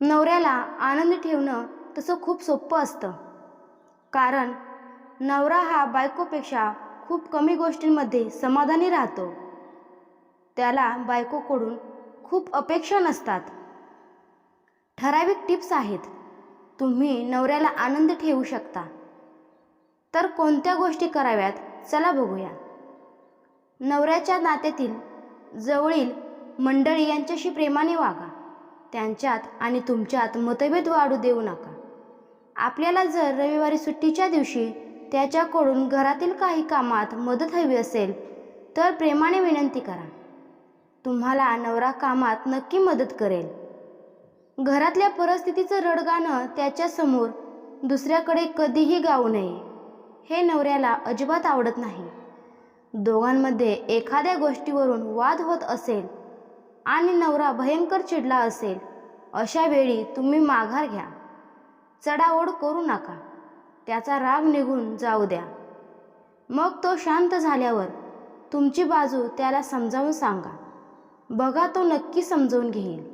नवऱ्याला आनंदी ठेवणं तसं खूप सोपं असतं. कारण नवरा हा बायकोपेक्षा खूप कमी गोष्टींमध्ये समाधानी राहतो. त्याला बायकोकडून खूप अपेक्षा नसतात. ठराविक टिप्स आहेत. तुम्ही नवऱ्याला आनंद ठेवू शकता. तर कोणत्या गोष्टी कराव्यात चला बघूया. नवऱ्याच्या नात्यातील जवळील मंडळी यांच्याशी प्रेमाने वागा. त्यांच्यात आणि तुमच्यात मतभेद वाढू देऊ नका. आपल्याला जर रविवारी सुट्टीच्या दिवशी त्याच्याकडून घरातील काही कामात मदत हवी असेल तर प्रेमाने विनंती करा. तुम्हाला नवरा कामात नक्की मदत करेल. घरातल्या परिस्थितीचं रडगाणं त्याच्यासमोर दुसऱ्याकडे कधीही गाऊ नये हे नवऱ्याला अजिबात आवडत नाही. दोघांमध्ये एखाद्या गोष्टीवरून वाद होत असेल आणि नवरा भयंकर चिडला असेल अशा वेळी तुम्ही माघार घ्या. चढाओढ करू नका. त्याचा राग निघून जाऊ द्या. मग तो शांत झाल्यावर तुमची बाजू त्याला समजावून सांगा. बघा तो नक्की समजवून घेईल.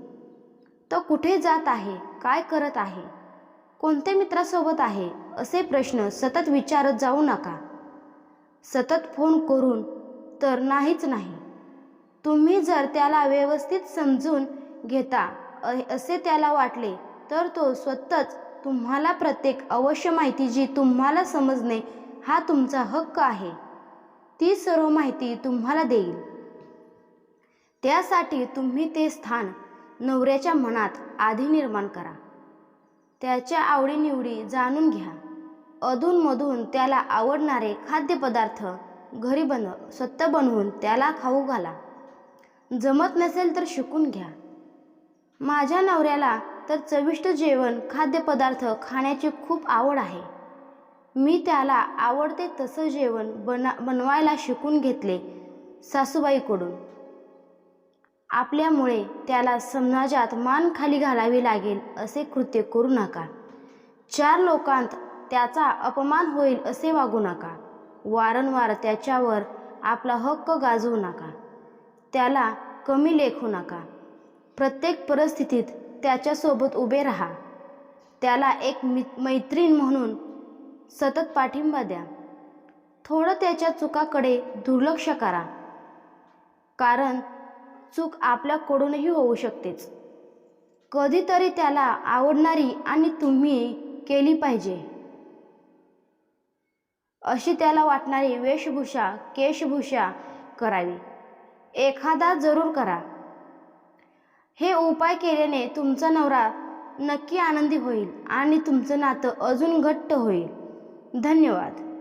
तो कुठे जात आहे काय करत आहे कोणत्या मित्रासोबत आहे असे प्रश्न सतत विचारत जाऊ नका. सतत फोन करून तर नाहीच नाही. तुम्ही जर त्याला व्यवस्थित समजून घेता अ- असे त्याला वाटले तर तो स्वतःच तुम्हाला प्रत्येक अवश्य माहिती जी तुम्हाला समजणे हा तुमचा हक्क आहे. ती सर्व माहिती तुम्हाला देईल. त्यासाठी तुम्ही ते स्थान नवऱ्याच्या मनात आधी निर्माण करा. त्याच्या आवडीनिवडी जाणून घ्या. अधूनमधून त्याला आवडणारे खाद्यपदार्थ घरी बनव स्वतः बनवून त्याला खाऊ घाला. जमत नसेल तर शिकून घ्या. माझ्या नवऱ्याला तर चविष्ट जेवण खाद्यपदार्थ खाण्याची खूप आवड आहे. मी त्याला आवडते तसं जेवण बना बनवायला शिकून घेतले सासूबाईकडून. आपल्यामुळे त्याला समाजात मान खाली घालावी लागेल असे कृत्य करू नका. चार लोकांत त्याचा अपमान होईल असे वागू नका. वारंवार त्याच्यावर आपला हक्क गाजवू नका. त्याला कमी लेखू नका. प्रत्येक परिस्थितीत त्याच्यासोबत उभे राहा. त्याला एक मि मैत्रीण म्हणून सतत पाठिंबा द्या. थोडं त्याच्या चुकाकडे दुर्लक्ष करा. कारण चूक आपल्याकडूनही होऊ शकतेच. कधीतरी त्याला आवडणारी आणि तुम्ही केली पाहिजे. अशी त्याला वाटणारी वेशभूषा केशभूषा करावी. एखादा जरूर करा. हे उपाय केल्याने तुमचा नवरा नक्की आनंदी होईल आणि तुमचं नातं अजून घट्ट होईल. धन्यवाद.